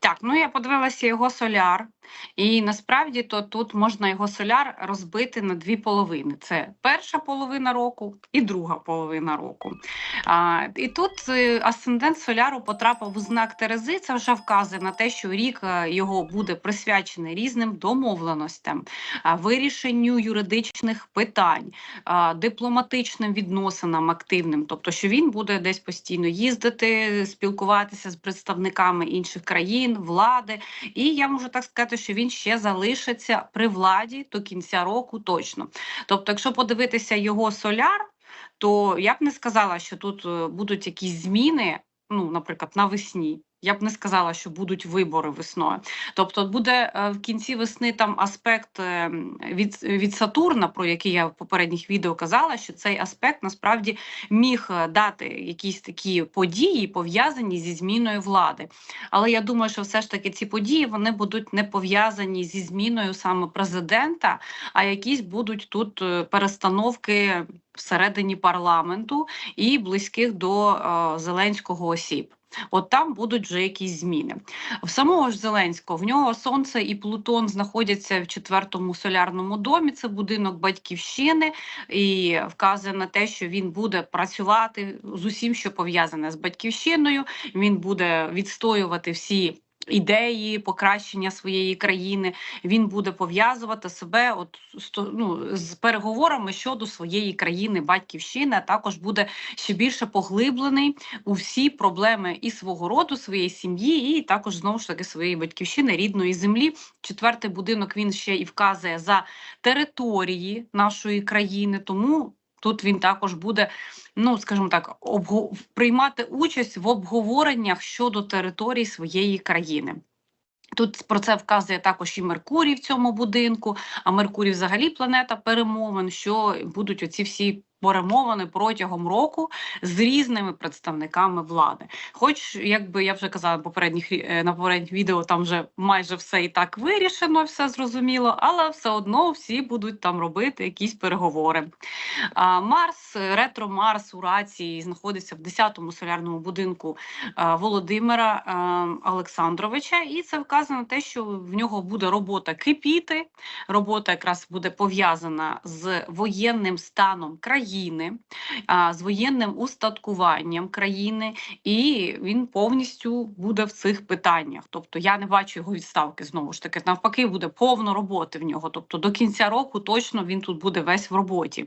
Так, ну я подивилася його соляр, і насправді то тут можна його соляр розбити на дві половини: це перша половина року і друга половина року. А, І тут е, асцендент соляру потрапив у знак Терези. Це вже вказує на те, що рік е, його буде присвячений різним домовленостям, вирішенню юридичних питань, дипломатичним відносинам активним, тобто, що він буде десь постійно їздити, спілкуватися з представниками інших країн, влади. І я можу так сказати, що він ще залишиться при владі до кінця року точно. Тобто, якщо подивитися його соляр, то я б не сказала, що тут е, будуть якісь зміни, ну, наприклад, навесні. Я б не сказала, що будуть вибори весною. Тобто, буде е, в кінці весни там аспект е, від від Сатурна, про який я в попередніх відео казала, що цей аспект насправді міг е, дати якісь такі події, пов'язані зі зміною влади. Але я думаю, що все ж таки ці події вони будуть не пов'язані зі зміною саме президента, а якісь будуть тут перестановки всередині парламенту і близьких до е, Зеленського осіб. От там будуть вже якісь зміни. В самого ж Зеленського в нього Сонце і Плутон знаходяться в четвертому солярному домі. Це будинок батьківщини, і вказує на те, що він буде працювати з усім, що пов'язане з батьківщиною. Він буде відстоювати всі ідеї покращення своєї країни. Він буде пов'язувати себе от ну, з переговорами щодо своєї країни, батьківщини. а Також буде ще більше поглиблений у всі проблеми і свого роду, своєї сім'ї, і також знову ж таки своєї батьківщини, рідної землі. Четвертий будинок він ще і вказує за території нашої країни. Тому Тут він також буде, ну скажімо так, приймати участь в обговореннях щодо території своєї країни. Тут про це вказує також і Меркурій в цьому будинку. А Меркурій, взагалі, планета перемовин, що будуть оці всі перемовини протягом року з різними представниками влади. Хоч, якби я вже казала попередніх е, на попередніх відео, там вже майже все і так вирішено, все зрозуміло, але все одно всі будуть там робити якісь переговори. А, Марс, ретро Марс у рації знаходиться в 10-му солярному будинку а, Володимира а, Олександровича, і це вказано те, що в нього буде робота кипіти. Робота якраз буде пов'язана з воєнним станом країни країни з воєнним устаткуванням країни, і він повністю буде в цих питаннях. Тобто я не бачу його відставки знову ж таки. Навпаки, буде повно роботи в нього. Тобто до кінця року точно він тут буде весь в роботі.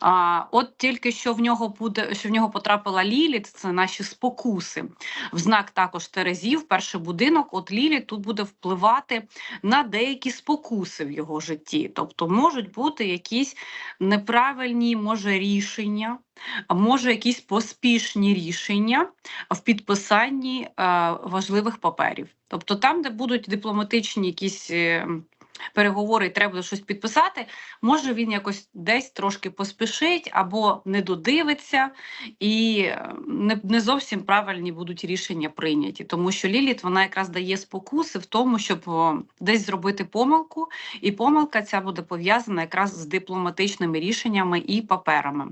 А, От тільки що в нього буде, що в нього потрапила Ліліт, це наші спокуси. В знак також Терезів, перший будинок. От Ліліт тут буде впливати на деякі спокуси в його житті. Тобто можуть бути якісь неправильні, може може рішення, може якісь поспішні рішення в підписанні е, важливих паперів. Тобто там, де будуть дипломатичні якісь. Переговори і треба щось підписати, може він якось десь трошки поспішить або не додивиться, і е, не не зовсім правильні будуть рішення прийняті. Тому що Ліліт вона якраз дає спокуси в тому, щоб десь зробити помилку, і помилка ця буде пов'язана якраз з дипломатичними рішеннями і паперами.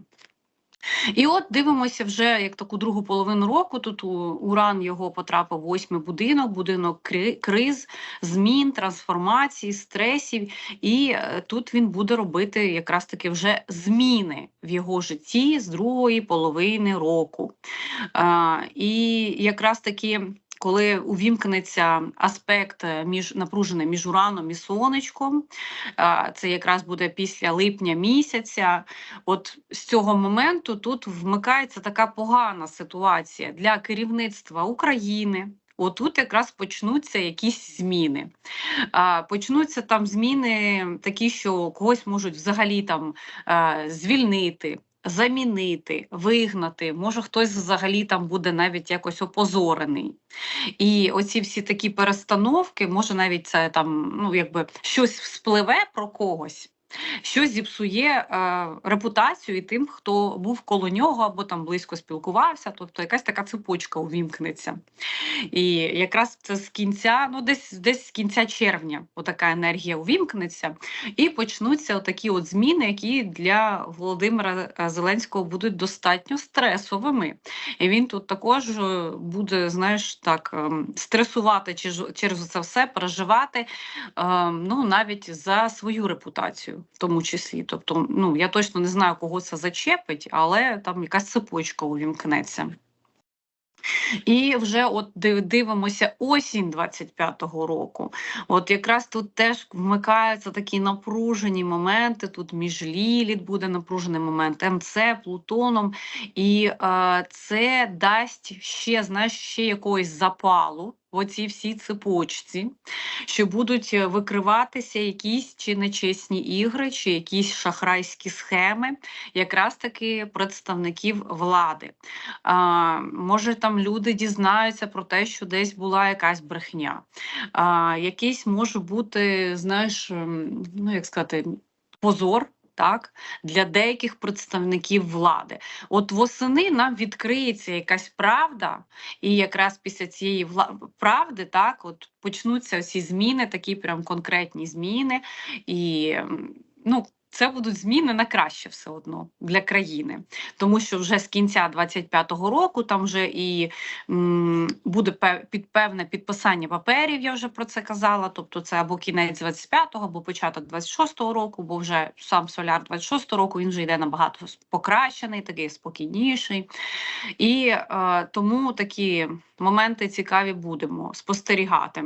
І от дивимося вже як таку другу половину року. Тут уран його потрапив восьмий будинок, будинок криз, змін, трансформації, стресів. І е, тут він буде робити якраз таки вже зміни в його житті з другої половини року. А, І якраз таки коли увімкнеться аспект е, між напружений між ураном і сонечком, це якраз буде після липня місяця. От з цього моменту тут вмикається така погана ситуація для керівництва України. Отут якраз почнуться якісь зміни. А, Почнуться там зміни, такі, що когось можуть взагалі там а, звільнити замінити, вигнати, може хтось взагалі там буде навіть якось опозорений. І оці всі такі перестановки, може навіть це там ну якби щось вспливе про когось. Що зіпсує е, репутацію і тим, хто був коло нього або там близько спілкувався, тобто якась така цепочка увімкнеться. І якраз це з кінця, ну десь десь з кінця червня, отака енергія увімкнеться, і почнуться отакі от зміни, які для Володимира е, Зеленського будуть достатньо стресовими. І він тут також е, буде, знаєш, так ем, стресувати через, це все, переживати, ем, ну навіть за свою репутацію, в тому числі. Тобто, ну я точно не знаю, кого це зачепить, але там якась цепочка увімкнеться. І вже от дивимося осінь 25-го року. От якраз тут теж вмикаються такі напружені моменти. Тут між Ліліт буде напружений момент, МЦ, Плутоном, і е, це дасть ще, знаєш, ще якогось запалу в оцій всій цепочці, що будуть е, викриватися якісь чи нечесні ігри, чи якісь шахрайські схеми, якраз таки представників влади. А, може там люди дізнаються про те, що десь була якась брехня. А, якийсь може бути, знаєш, ем, ну як сказати, позор. Так, для деяких представників влади, от восени нам відкриється якась правда, і якраз після цієї правди, так, от почнуться ці зміни, такі прям конкретні зміни, і ну. Це будуть зміни на краще все одно для країни, тому що вже з кінця 25-го року там вже і м, буде під певне підписання паперів. Я вже про це казала. Тобто, це або кінець 25-го, або початок 26-го року, бо вже сам соляр 26-го року він вже йде набагато покращений, такий спокійніший. І е, тому такі моменти цікаві будемо спостерігати.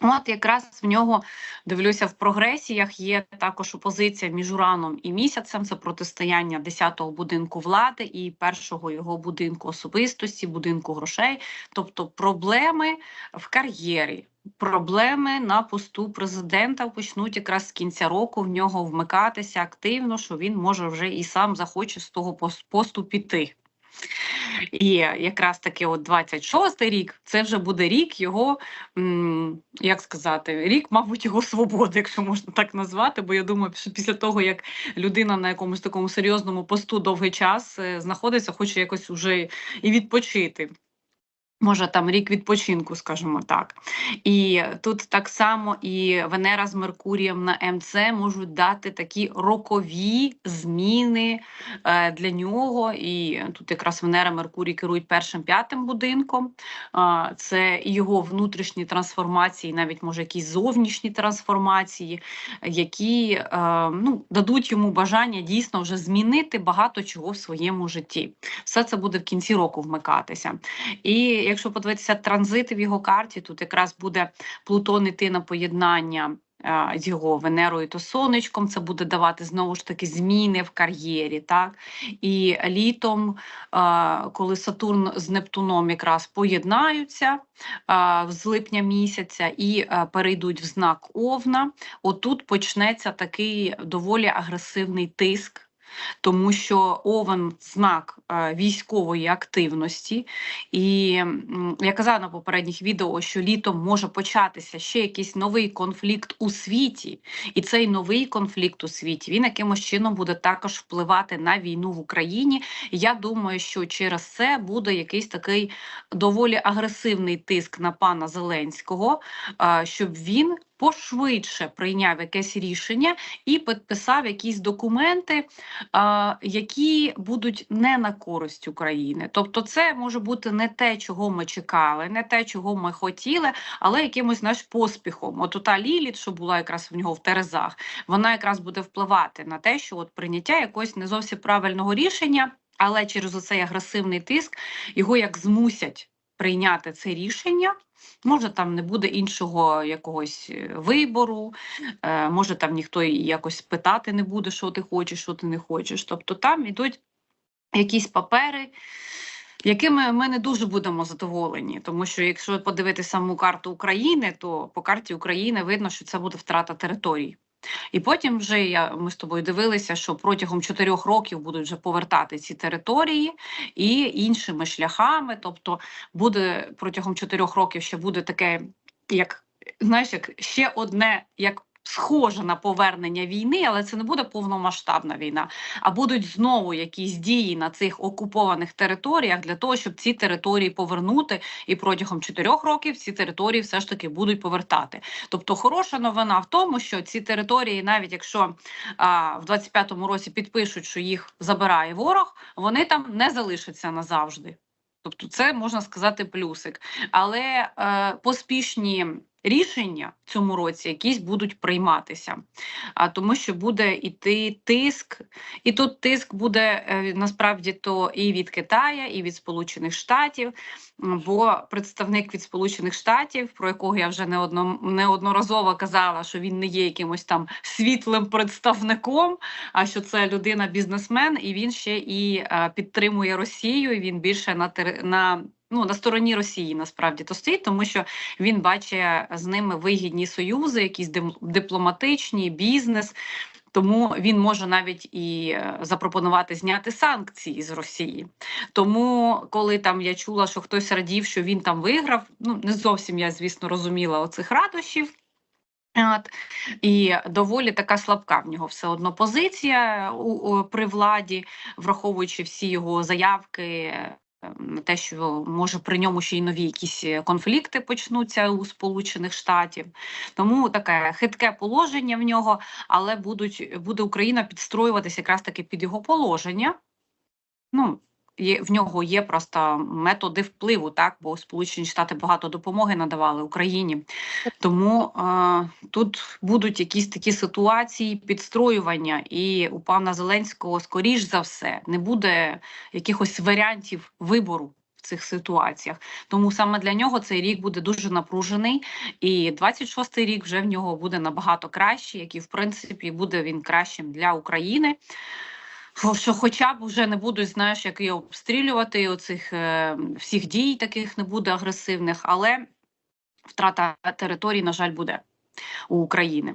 От якраз в нього дивлюся в прогресіях. Є також опозиція між ураном і місяцем. Це протистояння 10-го будинку влади і першого його будинку особистості, будинку грошей, тобто проблеми в кар'єрі. Проблеми на посту президента почнуть якраз з кінця року в нього вмикатися активно, що він може вже і сам захоче з того пос- посту піти. І якраз таки, от 26-й рік, це вже буде рік його, як сказати, рік, мабуть, його свободи, якщо можна так назвати. Бо я думаю, що після того, як людина на якомусь такому серйозному посту довгий час е, знаходиться, хоче якось уже і відпочити. Може, там рік відпочинку, скажімо так. І тут так само і Венера з Меркурієм на МЦ можуть дати такі рокові зміни е, для нього. І тут якраз Венера Меркурій керують першим п'ятим будинком. Це його внутрішні трансформації, навіть може якісь зовнішні трансформації, які е, ну, дадуть йому бажання дійсно вже змінити багато чого в своєму житті. Все це буде в кінці року вмикатися. І якщо подивитися транзити в його карті, тут якраз буде Плутон іти на поєднання. З його Венерою та сонечком це буде давати знову ж таки зміни в кар'єрі, так і літом, коли Сатурн з Нептуном якраз поєднаються з липня місяця і перейдуть в знак Овна, отут почнеться такий доволі агресивний тиск. Тому що овен знак е, військової активності, і я казала на попередніх відео, що літом може початися ще якийсь новий конфлікт у світі, і цей новий конфлікт у світі він якимось чином буде також впливати на війну в Україні. Я думаю, що через це буде якийсь такий доволі агресивний тиск на пана Зеленського, е, щоб він пошвидше прийняв якесь рішення і підписав якісь документи, які будуть не на користь України. Тобто, це може бути не те, чого ми чекали, не те, чого ми хотіли, але якимось наш поспіхом. От та Ліліт, що була якраз в нього в Терезах, вона якраз буде впливати на те, що от прийняття якогось не зовсім правильного рішення, але через оцей агресивний тиск його як змусять прийняти це рішення. Може, там не буде іншого якогось е, вибору, е, може там ніхто якось питати не буде, що ти хочеш, що ти не хочеш. Тобто там ідуть якісь папери, якими ми не дуже будемо задоволені. Тому що якщо подивитися саму карту України, то по карті України видно, що це буде втрата територій. І потім вже я ми з тобою дивилися, що протягом чотирьох років будуть вже повертати ці території і іншими шляхами. Тобто, буде протягом чотирьох років ще буде таке, як знаєш, як ще одне, як схоже на повернення війни, але це не буде повномасштабна війна. А будуть знову якісь дії на цих окупованих територіях для того, щоб ці території повернути, і протягом чотирьох років ці території все ж таки будуть повертати. Тобто, хороша новина в тому, що ці території, навіть якщо а, в 25-му році підпишуть, що їх забирає ворог, вони там не залишаться назавжди. Тобто, це можна сказати плюсик, але е, поспішні рішення в цьому році якісь будуть прийматися, а тому, що буде йти тиск, і тут тиск буде е, насправді то і від Китая, і від Сполучених Штатів. Бо представник від Сполучених Штатів, про якого я вже неодно, неодноразово казала, що він не є якимось там світлим представником, а що це людина бізнесмен, і він ще і е, підтримує Росію. і Він більше на на ну на стороні Росії насправді то стоїть, тому що він бачить з ними вигідні союзи, якісь дипломатичні, бізнес. Тому він може навіть і е, запропонувати зняти санкції з Росії. Тому, коли там я чула, що хтось радів, що він там виграв, ну не зовсім я, звісно, розуміла оцих радощів. От, і доволі така слабка в нього все одно позиція у, у, при владі, враховуючи всі його заявки те, що може при ньому ще й нові якісь е, конфлікти почнуться у Сполучених Штатів. Тому таке хитке положення в нього, але будуть буде Україна підстроюватися якраз таки під його положення. Ну, є, в нього є просто методи впливу, так, бо Сполучені Штати багато допомоги надавали Україні. Тому е, тут будуть якісь такі ситуації підстроювання, і у пана Зеленського, скоріш за все, не буде якихось варіантів вибору. В цих ситуаціях тому саме для нього цей рік буде дуже напружений, і 26-й рік вже в нього буде набагато кращий, як і в принципі буде він кращим для України. Що хоча б вже не будуть, знаєш, як і обстрілювати оцих е, всіх дій, таких не буде агресивних, але втрата території, на жаль, буде у України.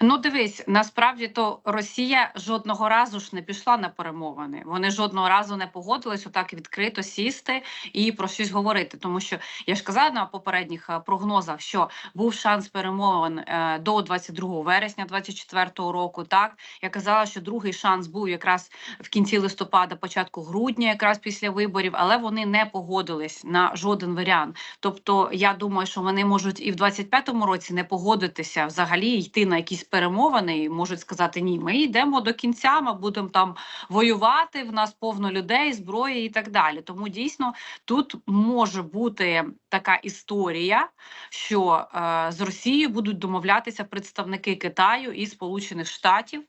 Ну, дивись, насправді то Росія жодного разу ж не пішла на перемовини. Вони жодного разу не погодились отак відкрито сісти і про щось говорити. Тому що я ж казала на попередніх е, прогнозах, що був шанс перемовин е, до 22 вересня 24 року. Так я казала, що другий шанс був якраз в кінці листопада, початку грудня, якраз після виборів, але вони не погодились на жоден варіант. Тобто, я думаю, що вони можуть і в 25-му році не погодитися взагалі йти на якісь перемовини і можуть сказати: ні, ми йдемо до кінця, ми будемо там воювати. В нас повно людей, зброї і так далі. Тому дійсно тут може бути така історія, що е, з Росією будуть домовлятися представники Китаю і Сполучених Штатів.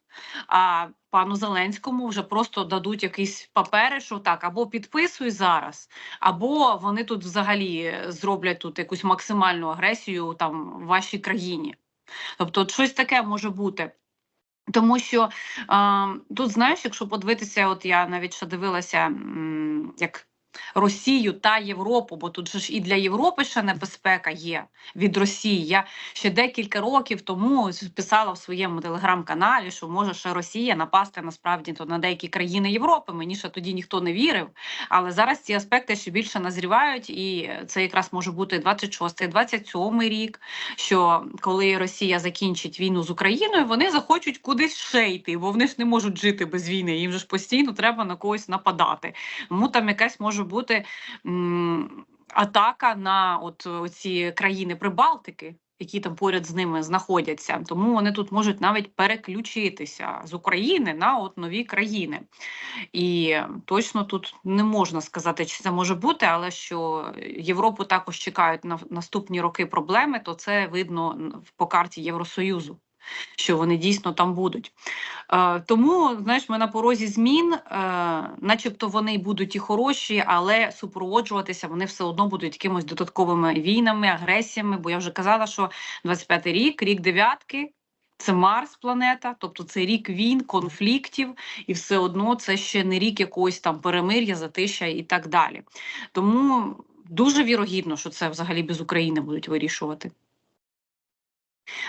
А пану Зеленському вже просто дадуть якісь папери, що так або підписуй зараз, або вони тут взагалі зроблять тут якусь максимальну агресію там в вашій країні. Тобто, от щось таке може бути. Тому що е, тут, знаєш, якщо подивитися, от я навіть ще дивилася, як Росію та Європу, бо тут же ж і для Європи ще небезпека є від Росії. Я ще декілька років тому писала в своєму телеграм-каналі, що може ще Росія напасти насправді то на деякі країни Європи. Мені ще тоді ніхто не вірив. Але зараз ці аспекти ще більше назрівають, і це якраз може бути 26-й, 27-й рік. Що коли Росія закінчить війну з Україною, вони захочуть кудись ще йти, бо вони ж не можуть жити без війни. Їм же ж постійно треба на когось нападати. Тому там якась може бути м, атака на от ці країни Прибалтики. Які там поряд з ними знаходяться, тому вони тут можуть навіть переключитися з України на от нові країни, і точно тут не можна сказати, чи це може бути, але що Європу також чекають на наступні роки проблеми, то це видно по карті Євросоюзу що вони дійсно там будуть. Е, Тому, знаєш, ми на порозі змін, е, начебто вони будуть і хороші, але супроводжуватися вони все одно будуть якимось додатковими війнами, агресіями. Бо я вже казала, що 25-й рік, рік дев'ятки. Це Марс планета, тобто це рік війн, конфліктів, і все одно це ще не рік якогось там перемир'я, затища і так далі. Тому дуже вірогідно, що це взагалі без України будуть вирішувати.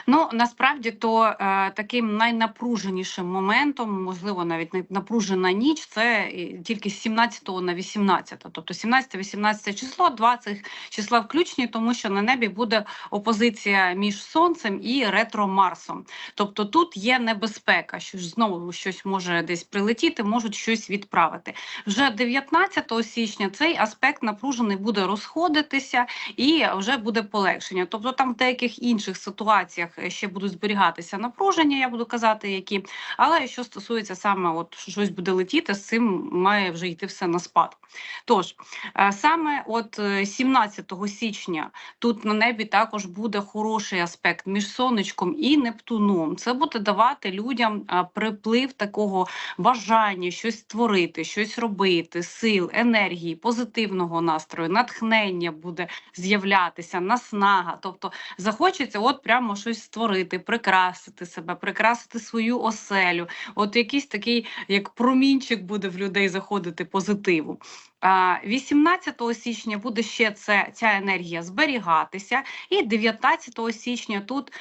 Ну насправді то е, таким найнапруженішим моментом, можливо, навіть не напружена ніч, це тільки з 17 на 18, тобто 17-18 число, два цих числа включені, тому що на небі буде опозиція між сонцем і ретро Марсом. Тобто тут є небезпека, що ж знову щось може десь прилетіти, можуть щось відправити. Вже 19 січня цей аспект напружений буде розходитися і вже буде полегшення. Тобто, там в деяких інших ситуаціях е, ще будуть зберігатися напруження, я буду казати, які. Але що стосується саме, от щось буде летіти, з цим має вже йти все на спад. Тож е, саме от е, 17 січня тут на небі також буде хороший аспект між сонечком і Нептуном. Це буде давати людям е, приплив такого бажання щось створити, щось робити, сил, енергії, позитивного настрою, натхнення буде з'являтися, наснага. Тобто захочеться, от прямо щось створити, прикрасити себе, прикрасити свою оселю. От якийсь такий, як промінчик буде в людей заходити позитиву. А, 18 січня буде ще це, ця енергія зберігатися, і 19 січня тут е,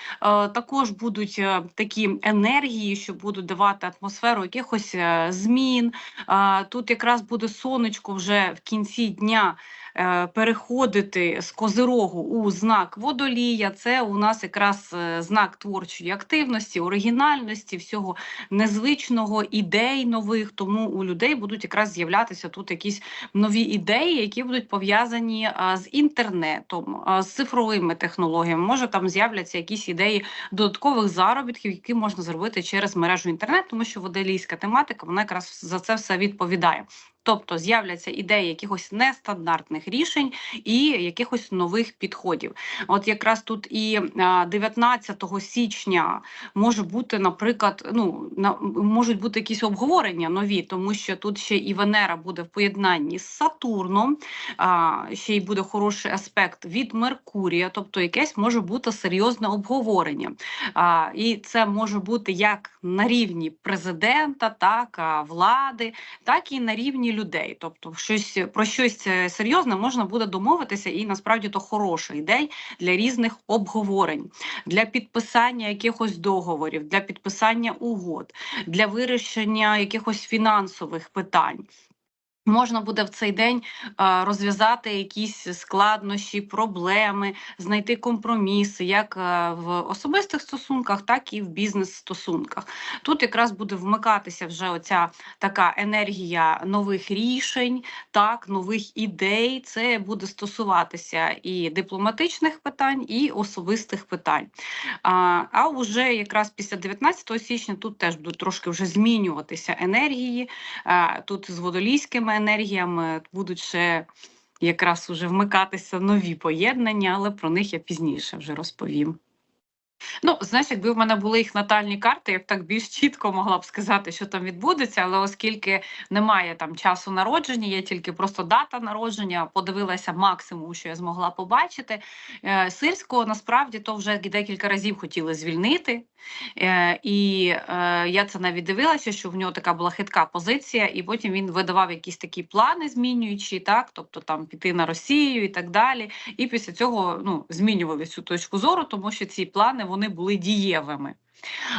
також будуть е, такі енергії, що будуть давати атмосферу якихось е, змін. Е, тут якраз буде сонечко вже в кінці дня переходити з козирогу у знак водолія. Це у нас якраз е, знак творчої активності, оригінальності, всього незвичного, ідей нових. Тому у людей будуть якраз з'являтися тут якісь нові ідеї, які будуть пов'язані з інтернетом, з цифровими технологіями. Може там з'являться якісь ідеї додаткових заробітків, які можна зробити через мережу інтернет, тому що водолійська тематика вона якраз за це все відповідає. Тобто з'являться ідеї якихось нестандартних рішень і якихось нових підходів. От якраз тут і 19 січня може бути, наприклад, ну можуть бути якісь обговорення нові, тому що тут ще і Венера буде в поєднанні з Сатурном, ще й буде хороший аспект від Меркурія, тобто якесь може бути серйозне обговорення. І це може бути як на рівні президента, так влади, так і на рівні людей. Тобто, щось про щось е, серйозне можна буде домовитися, і насправді то хороша ідея для різних обговорень, для підписання якихось договорів, для підписання угод, для вирішення якихось фінансових питань. Можна буде в цей день розв'язати якісь складнощі, проблеми, знайти компроміси як в особистих стосунках, так і в бізнес-стосунках. Тут якраз буде вмикатися вже оця така енергія нових рішень, так, нових ідей. Це буде стосуватися і дипломатичних питань, і особистих питань. А вже якраз після 19 січня тут теж будуть трошки вже змінюватися енергії. Тут з водолійськими енергіями будуть ще якраз уже вмикатися нові поєднання, але про них я пізніше вже розповім. Ну, знаєш, якби в мене були їх натальні карти, я б так більш чітко могла б сказати, що там відбудеться, але оскільки немає там часу народження, є тільки просто дата народження, подивилася максимум, що я змогла побачити. Е, Сирського насправді то вже декілька разів хотіли звільнити, е, і е, я це навіть дивилася, що в нього така була хитка позиція, і потім він видавав якісь такі плани, змінюючі, так, тобто там піти на Росію і так далі. І після цього ну, змінювали цю точку зору, тому що ці плани вони були дієвими.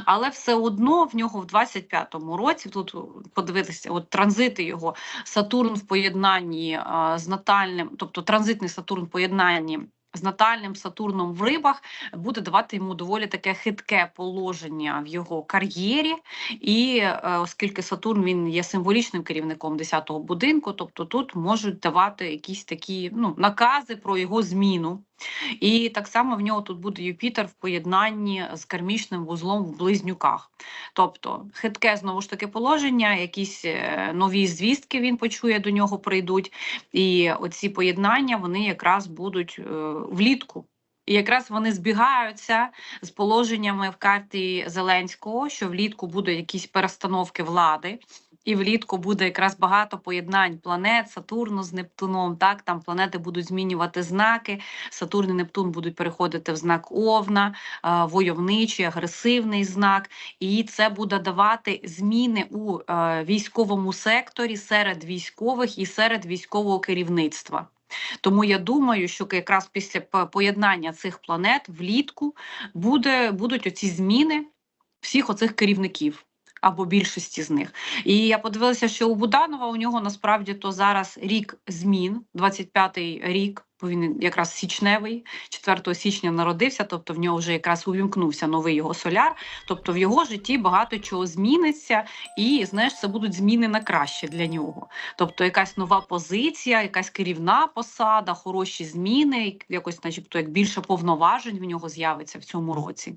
Але все одно в нього в 25-му році тут подивитися, от транзити його Сатурн в поєднанні а, з натальним, тобто транзитний Сатурн в поєднанні з натальним Сатурном в рибах буде давати йому доволі таке хитке положення в його кар'єрі, і е, оскільки Сатурн він є символічним керівником 10-го будинку, тобто тут можуть давати якісь такі ну, накази про його зміну. І так само в нього тут буде Юпітер в поєднанні з кармічним вузлом в близнюках. Тобто хитке знову ж таки положення, якісь е, нові звістки він почує, до нього прийдуть. І оці поєднання вони якраз будуть е, влітку. І якраз вони збігаються з положеннями в карті Зеленського, що влітку будуть якісь перестановки влади і влітку буде якраз багато поєднань планет Сатурну з Нептуном. Так там планети будуть змінювати знаки. Сатурн і Нептун будуть переходити в знак Овна, войовничий, агресивний знак, і це буде давати зміни у військовому секторі серед військових і серед військового керівництва. Тому я думаю, що якраз після поєднання цих планет влітку буде, будуть оці зміни всіх оцих керівників. Або більшості з них. І я подивилася, що у Буданова у нього насправді то зараз рік змін, 25-й рік, бо він якраз січневий, 4 січня народився, тобто в нього вже якраз увімкнувся новий його соляр. Тобто в його житті багато чого зміниться, і знаєш, це будуть зміни на краще для нього. Тобто якась нова позиція, якась керівна посада, хороші зміни, якось, начебто, як більше повноважень в нього з'явиться в цьому році.